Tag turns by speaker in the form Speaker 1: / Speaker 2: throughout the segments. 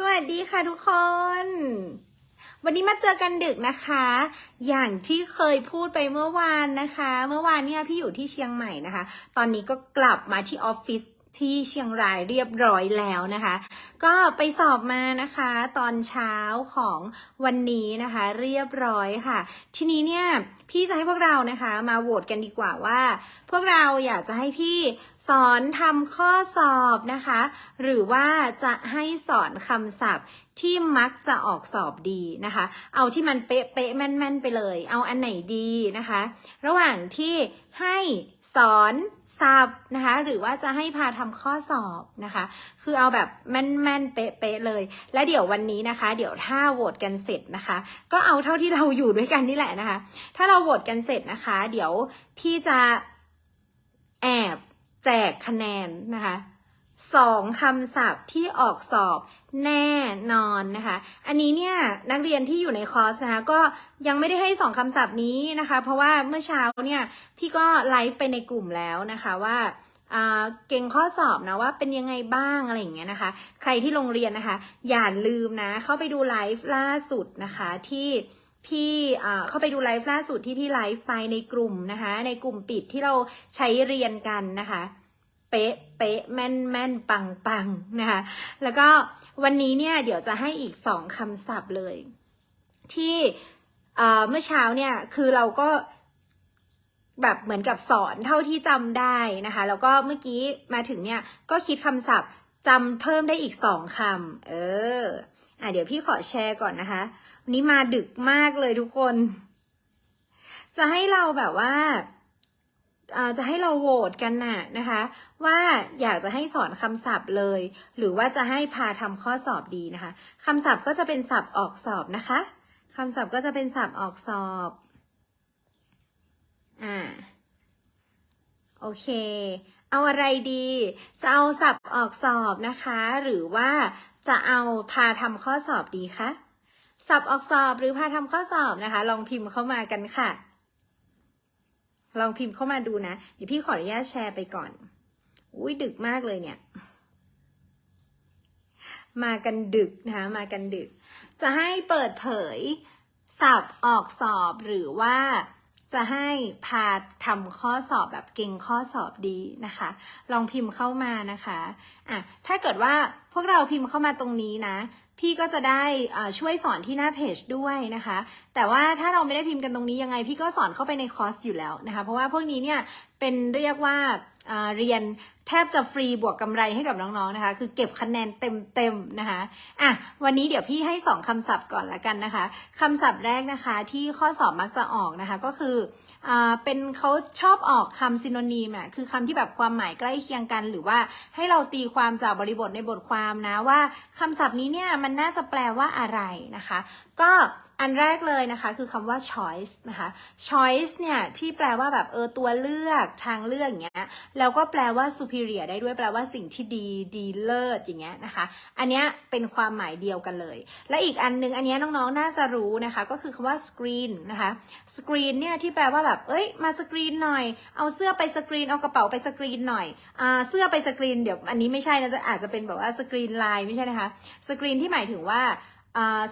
Speaker 1: สวัสดีค่ะทุกคน วันนี้มาเจอกันดึกนะคะ อย่างที่เคยพูดไปเมื่อวานนะคะ เมื่อวานเนี่ยพี่อยู่ที่เชียงใหม่นะคะ ตอนนี้ก็กลับมาที่ออฟฟิศ ที่เชียงรายเรียบร้อยแล้วนะคะ ก็ไปสอบมานะคะ ตอนเช้าของวันนี้นะคะ เรียบร้อยค่ะ ทีนี้เนี่ยพี่จะให้พวกเรานะคะมาโหวตกันดีกว่าว่า พวกเราอยากจะให้พี่สอนทำข้อสอบนะคะ หรือว่าจะให้สอนคำศัพท์ ที่มักจะออกสอบดีนะคะ เอาที่มันเป๊ะเป๊ะแม่นแม่นๆไปเลย เอาอันไหนดีนะคะ ระหว่างที่ให้สอนศัพท์นะคะ หรือว่าจะให้พาทำข้อสอบนะคะ คือเอาแบบแม่นแม่นๆเป๊ะเป๊ะๆเลย และเดี๋ยววันนี้นะคะ เดี๋ยวถ้าโหวตกันเสร็จนะคะ ก็เอาเท่าที่เราอยู่ด้วยกันนี่แหละนะคะ ถ้าเราโหวตกันเสร็จนะคะ เดี๋ยวพี่จะแอบแจกคะแนนนะคะ สองคำศัพท์ที่ออกสอบแน่นอนนะคะ อันนี้เนี่ยนักเรียนที่อยู่ในคอร์สนะคะก็ยังไม่ได้ให้สองคำศัพท์นี้นะคะ เพราะว่าเมื่อเช้าเนี่ยพี่ก็ไลฟ์ไปในกลุ่มแล้วนะคะว่าเก่งข้อสอบนะว่าเป็นยังไงบ้างอะไรอย่างเงี้ยนะคะ ใครที่โรงเรียนนะคะ อย่าลืมนะเข้าไปดูไลฟ์ล่าสุดนะคะที่พี่เข้าไปดูไลฟ์ล่าสุดที่พี่ไลฟ์ไปในกลุ่มนะคะ ในกลุ่มปิดที่เราใช้เรียนกันนะคะ เป๊ะเป๊ะแม่นแม่นปังปังนะคะ แล้วก็วันนี้เนี่ยเดี๋ยวจะให้อีกสองคำศัพท์เลย ที่เมื่อเช้าเนี่ยคือเราก็แบบเหมือนกับสอนเท่าที่จำได้นะคะ แล้วก็เมื่อกี้มาถึงเนี่ยก็คิดคำศัพท์จำเพิ่มได้อีกสองคำเอออะเดี๋ยวพี่ขอแชร์ก่อนนะคะ วันนี้มาดึกมากเลยทุกคน จะให้เราแบบว่า จะให้เราโหวตกันน่ะนะคะ ว่าอยากจะให้สอนคำศัพท์เลย หรือว่าจะให้พาทำข้อสอบดีนะคะคำศัพท์ก็จะเป็นศัพท์ออกสอบนะคะคำศัพท์ก็จะเป็นศัพท์ออกสอบอ่าโอเค เอาอะไรดี จะเอาศัพท์ออกสอบนะคะ หรือว่าจะเอาพาทำข้อสอบดีคะศัพท์ออกสอบหรือพาทำข้อสอบนะคะ ลองพิมพ์เข้ามากันค่ะ ลองพิมพ์เข้ามาดูนะ เดี๋ยวพี่ขออนุญาตแชร์ไปก่อน อุ้ยดึกมากเลยเนี่ย มากันดึกนะคะ มากันดึก จะให้เปิดเผยสับออกสอบหรือว่าจะให้พาทำข้อสอบแบบเก่งข้อสอบดีนะคะ ลองพิมพ์เข้ามานะคะอะถ้าเกิดว่าพวกเราพิมพ์เข้ามาตรงนี้นะ พี่ก็จะได้ช่วยสอนที่หน้าเพจด้วยนะคะ แต่ว่าถ้าเราไม่ได้พิมพ์กันตรงนี้ยังไง พี่ก็สอนเข้าไปในคอร์สอยู่แล้วนะคะ เพราะว่าพวกนี้เนี่ยเป็นเรียกว่า เรียนแทบจะฟรีบวกกำไรให้กับน้องๆนะคะ คือเก็บคะแนนเต็มๆนะคะอะวันนี้เดี๋ยวพี่ให้สองคำศัพท์ก่อนละกันนะคะคำศัพท์แรกนะคะที่ข้อสอบมักจะออกนะคะก็คืออ่าเป็นเขาชอบออกคำซิโนนีมอะคือคำที่แบบความหมายใกล้เคียงกัน หรือว่าให้เราตีความจากบริบทในบทความนะว่าคำศัพท์นี้เนี่ยมันน่าจะแปลว่าอะไรนะคะ ก็ อันแรกเลยนะคะคือคำว่า choice นะคะ choice เนี่ยที่แปลว่าแบบเออตัวเลือกทางเลือกอย่างเงี้ยแล้วก็แปลว่า superior ได้ด้วยแปลว่าสิ่งที่ดีดีเลิศอย่างเงี้ยนะคะ อันเนี้ยเป็นความหมายเดียวกันเลย และอีกอันนึงอันเนี้ยน้องๆน่าจะรู้นะคะ ก็คือคำว่า screen นะคะ screen เนี่ยที่แปลว่าแบบเอ้ยมาสกรีนหน่อย เอาเสื้อไปสกรีนเอากระเป๋าไปสกรีนหน่อยอ่าเสื้อไปสกรีนเดี๋ยวอันนี้ไม่ใช่นะจะอาจจะเป็นแบบว่าสกรีนไลน์ไม่ใช่นะคะสกรีนที่หมายถึงว่า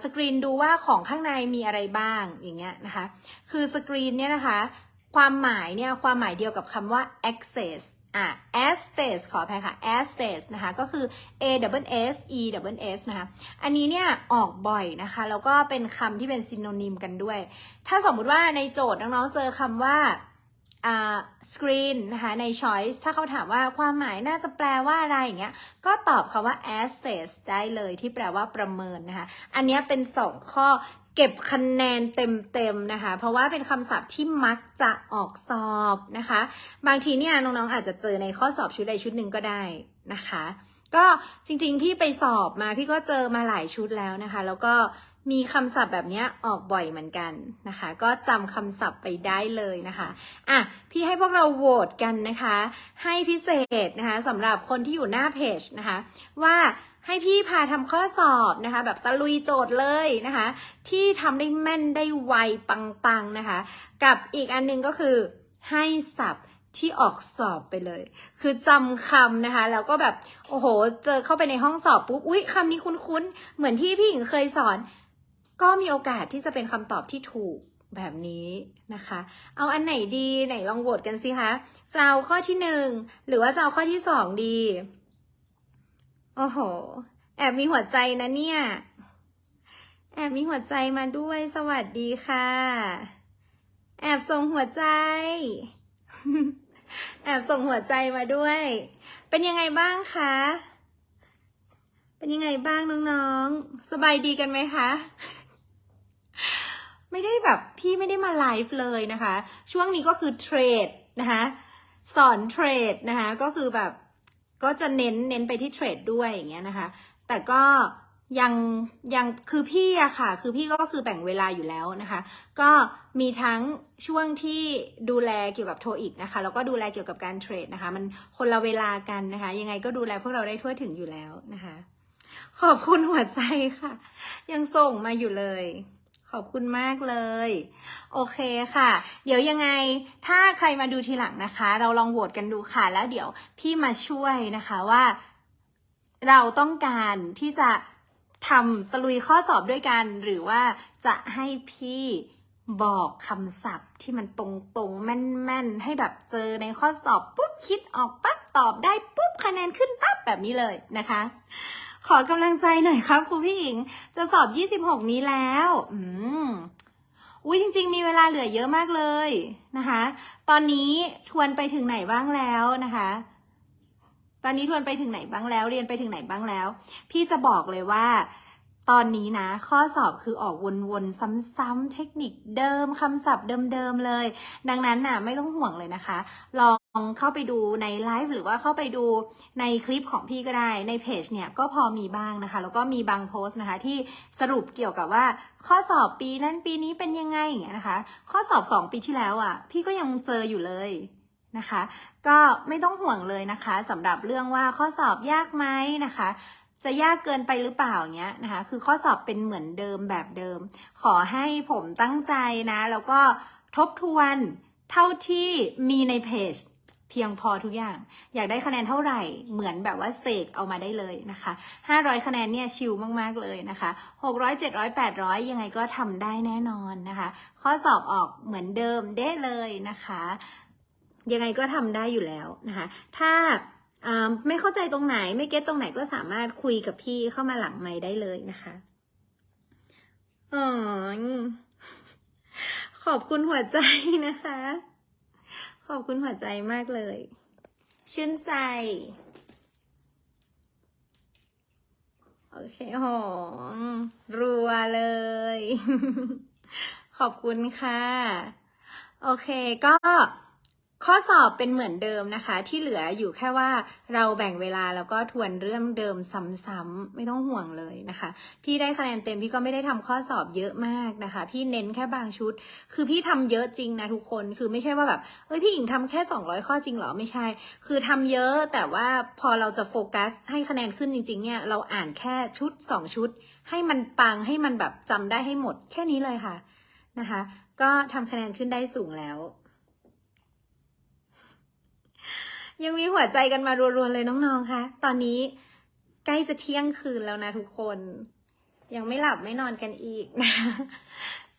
Speaker 1: สกรีนดูว่าของข้างในมีอะไรบ้างอย่างเงี้ยนะคะ คือสกรีนเนี่ยนะคะ ความหมายเนี่ยความหมายเดียวกับคำว่า access อะ access ขออภัยค่ะ access นะคะก็คือ a w s e w s นะคะ อันนี้เนี่ยออกบ่อยนะคะ แล้วก็เป็นคำที่เป็นซินโนนิมกันด้วย ถ้าสมมุติว่าในโจทย์น้องๆเจอคำว่า อ่า screen นะคะใน choice ถ้าเขาถามว่าความหมายน่าจะแปลว่าอะไรอย่างเงี้ยก็ตอบคำว่า assess ได้เลยที่แปลว่าประเมินนะคะอันนี้เป็นสองข้อเก็บคะแนนเต็มๆนะคะ เพราะว่าเป็นคำศัพท์ที่มักจะออกสอบนะคะ บางทีเนี่ยน้องๆอาจจะเจอในข้อสอบชุดใดชุดหนึ่งก็ได้นะคะ ก็จริงๆ พี่ไปสอบมาพี่ก็เจอมาหลายชุดแล้วนะคะ แล้วก็มีคำศัพท์แบบนี้ออกบ่อยเหมือนกันนะคะ ก็จำคำศัพท์ไปได้เลยนะคะอะพี่ให้พวกเราโหวตกันนะคะ ให้พิเศษนะคะสำหรับคนที่อยู่หน้าเพจนะคะ ว่าให้พี่พาทำข้อสอบนะคะ แบบตะลุยโจทย์เลยนะคะ ที่ทำได้แม่นได้ไวปังๆนะคะ กับอีกอันหนึงก็คือให้ศัพท์ ที่ออกสอบไปเลย คือจำคำนะคะ แล้วก็แบบ โอ้โห เจอเข้าไปในห้องสอบปุ๊บ อุ๊ยคำนี้คุ้นๆ เหมือนที่พี่หญิงเคยสอน ก็มีโอกาสที่จะเป็นคำตอบที่ถูกแบบนี้นะคะ เอาอันไหนดีไหนลองโหวตกันสิคะ จะเอาข้อที่หนึ่งหรือว่าจะเอาข้อที่สองดี โอ้โห แอบมีหัวใจนะเนี่ย แอบมีหัวใจมาด้วย สวัสดีค่ะ แอบส่งหัวใจ แอบส่งหัวใจมาด้วย เป็นยังไงบ้างคะ เป็นยังไงบ้างน้องๆ สบายดีกันไหมคะ ไม่ได้แบบพี่ไม่ได้มาไลฟ์เลยนะคะ ช่วงนี้ก็คือเทรดนะคะ สอนเทรดนะคะ ก็คือแบบก็จะเน้นเน้นไปที่เทรดด้วยอย่างเงี้ยนะคะ แต่ก็ ยังยังคือพี่อะค่ะ คือพี่ก็คือแบ่งเวลาอยู่แล้วนะคะ ก็มีทั้งช่วงที่ดูแลเกี่ยวกับโทอีกนะคะ แล้วก็ดูแลเกี่ยวกับการเทรดนะคะ มันคนละเวลากันนะคะ ยังไงก็ดูแลพวกเราได้ทั่วถึงอยู่แล้วนะคะ ขอบคุณหัวใจค่ะ ยังส่งมาอยู่เลย ขอบคุณมากเลย โอเคค่ะ เดี๋ยวยังไงถ้าใครมาดูทีหลังนะคะ เราลองโหวตกันดูค่ะ แล้วเดี๋ยวพี่มาช่วยนะคะว่า เราต้องการที่จะ ทำตะลุยข้อสอบด้วยกัน หรือว่าจะให้พี่บอกคำศัพท์ที่มันตรงๆแม่นๆ ให้แบบเจอในข้อสอบปุ๊บคิดออกปั๊บตอบได้ปุ๊บคะแนนขึ้นปั๊บแบบนี้เลยนะคะ ขอกำลังใจหน่อยครับครูพี่หญิงจะสอบ 26 นี้แล้ว อืมอุ้ยจริง ๆ มีเวลาเหลือเยอะมากเลยนะคะ ตอนนี้ทวนไปถึงไหนบ้างแล้วนะคะ อนนี้ทวนไปถึงไหนบ้างแล้ว เรียนไปถึงไหนบ้างแล้ว พี่จะบอกเลยว่าตอนนี้นะ ข้อสอบคือออกวนๆ ซ้ำๆ เทคนิคเดิมคำศัพท์เดิมๆ เลย ดังนั้นน่ะไม่ต้องห่วงเลยนะคะ ลองเข้าไปดูในไลฟ์หรือว่าเข้าไปดูในคลิปของพี่ก็ได้ ในเพจเนี่ยก็พอมีบ้างนะคะ แล้วก็มีบางโพสต์นะคะที่สรุปเกี่ยวกับว่า ข้อสอบปีนั้นปีนี้เป็นยังไงอย่างเงี้ยนะคะ ข้อสอบ 2 ปีที่แล้วอะ พี่ก็ยังเจออยู่เลย นะคะ ก็ไม่ต้องห่วงเลยนะคะสำหรับเรื่องว่าข้อสอบยากไหมนะคะ จะยากเกินไปหรือเปล่าเงี้ยนะคะ คือข้อสอบเป็นเหมือนเดิมแบบเดิม ขอให้ผมตั้งใจนะ แล้วก็ทบทวนเท่าที่มีในเพจเพียงพอทุกอย่าง อยากได้คะแนนเท่าไหร่ เหมือนแบบว่าเสกเอามาได้เลยนะคะ 500 คะแนนเนี่ยชิลมาก ๆ เลยนะคะ 600 700 800 ยังไงก็ทำได้แน่นอนนะคะ ข้อสอบออกเหมือนเดิมได้เลยนะคะ ยังไงก็ทำได้อยู่แล้วนะคะ ถ้าไม่เข้าใจตรงไหนไม่เก็ตตรงไหนก็สามารถคุยกับพี่เข้ามาหลังไมค์ได้เลยนะคะอ๋อขอบคุณหัวใจนะคะ ขอบคุณหัวใจมากเลย ชื่นใจ โอเคโหรัวเลย ขอบคุณค่ะ โอเคก็ ข้อสอบเป็นเหมือนเดิมนะคะ ที่เหลืออยู่แค่ว่าเราแบ่งเวลาแล้วก็ทวนเรื่องเดิมซ้ำๆไม่ต้องห่วงเลยนะคะ พี่ได้คะแนนเต็มพี่ก็ไม่ได้ทำข้อสอบเยอะมากนะคะ พี่เน้นแค่บางชุด คือพี่ทำเยอะจริงนะทุกคนคือไม่ใช่ว่าแบบเฮ้ยพี่หญิงทำแค่ 200 ข้อจริงเหรอไม่ใช่ คือทำเยอะแต่ว่าพอเราจะโฟกัสให้คะแนนขึ้นจริง ๆ เนี่ยเราอ่านแค่ชุด 2 ชุด ให้มันปังให้มันแบบจำได้ให้หมดแค่นี้เลยค่ะนะคะ ก็ทำคะแนนขึ้นได้สูงแล้ว ยังมีหัวใจกันมารัวๆเลยน้องๆคะตอนนี้ใกล้จะเที่ยงคืนแล้วนะทุกคน ยังไม่หลับไม่นอนกันอีกนะ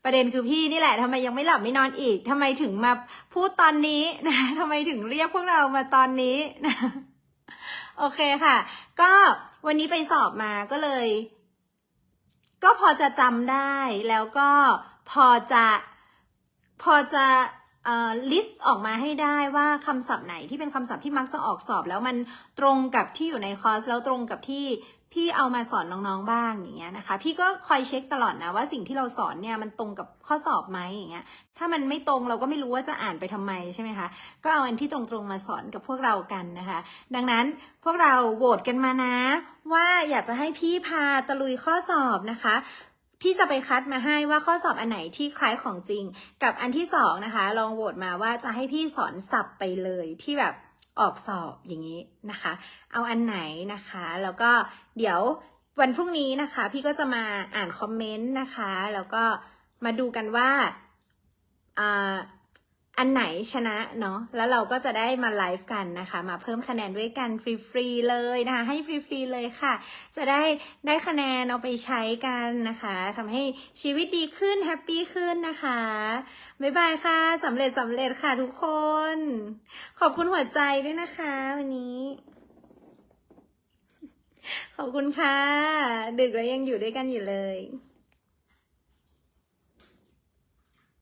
Speaker 1: ประเด็นคือพี่นี่แหละทำไมยังไม่หลับไม่นอนอีกทำไมถึงมาพูดตอนนี้นะทำไมถึงเรียกพวกเรามาตอนนี้นะโอเคค่ะ ก็วันนี้ไปสอบมาก็เลย ก็พอจะจำได้แล้วก็พอจะพอจะ ลิสต์ออกมาให้ได้ว่าคำศัพท์ไหนที่เป็นคำศัพท์ที่มักจะออกสอบ แล้วมันตรงกับที่อยู่ในคอร์สแล้วตรงกับที่พี่เอามาสอนน้องๆบ้างอย่างเงี้ยนะคะ พี่ก็คอยเช็คตลอดนะว่าสิ่งที่เราสอนเนี่ยมันตรงกับข้อสอบไหมอย่างเงี้ยถ้ามันไม่ตรงเราก็ไม่รู้ว่าจะอ่านไปทำไมใช่ไหมคะก็เอาอันที่ตรงๆมาสอนกับพวกเรากันนะคะ ดังนั้นพวกเราโหวตกันมานะ ว่าอยากจะให้พี่พาตะลุยข้อสอบนะคะ พี่จะไปคัดมาให้ว่าข้อสอบอันไหนที่คล้ายของจริง กับอันที่สองนะคะ ลองโหวตมาว่าจะให้พี่สอนสับไปเลยที่แบบออกสอบอย่างนี้นะคะ เอาอันไหนนะคะ แล้วก็เดี๋ยววันพรุ่งนี้นะคะ พี่ก็จะมาอ่านคอมเมนต์นะคะ แล้วก็มาดูกันว่าอ่า อันไหนชนะเนาะแล้วเราก็จะได้มาไลฟ์กันนะคะ มาเพิ่มคะแนนด้วยกันฟรีๆเลยนะคะ ให้ฟรีๆเลยค่ะ จะได้ได้คะแนนเอาไปใช้กันนะคะทำให้ชีวิตดีขึ้นแฮปปี้ขึ้นนะคะบ๊ายบายค่ะสำเร็จสำเร็จค่ะทุกคน ขอบคุณหัวใจด้วยนะคะวันนี้ ขอบคุณค่ะ ดึกแล้วยังอยู่ด้วยกันอยู่เลย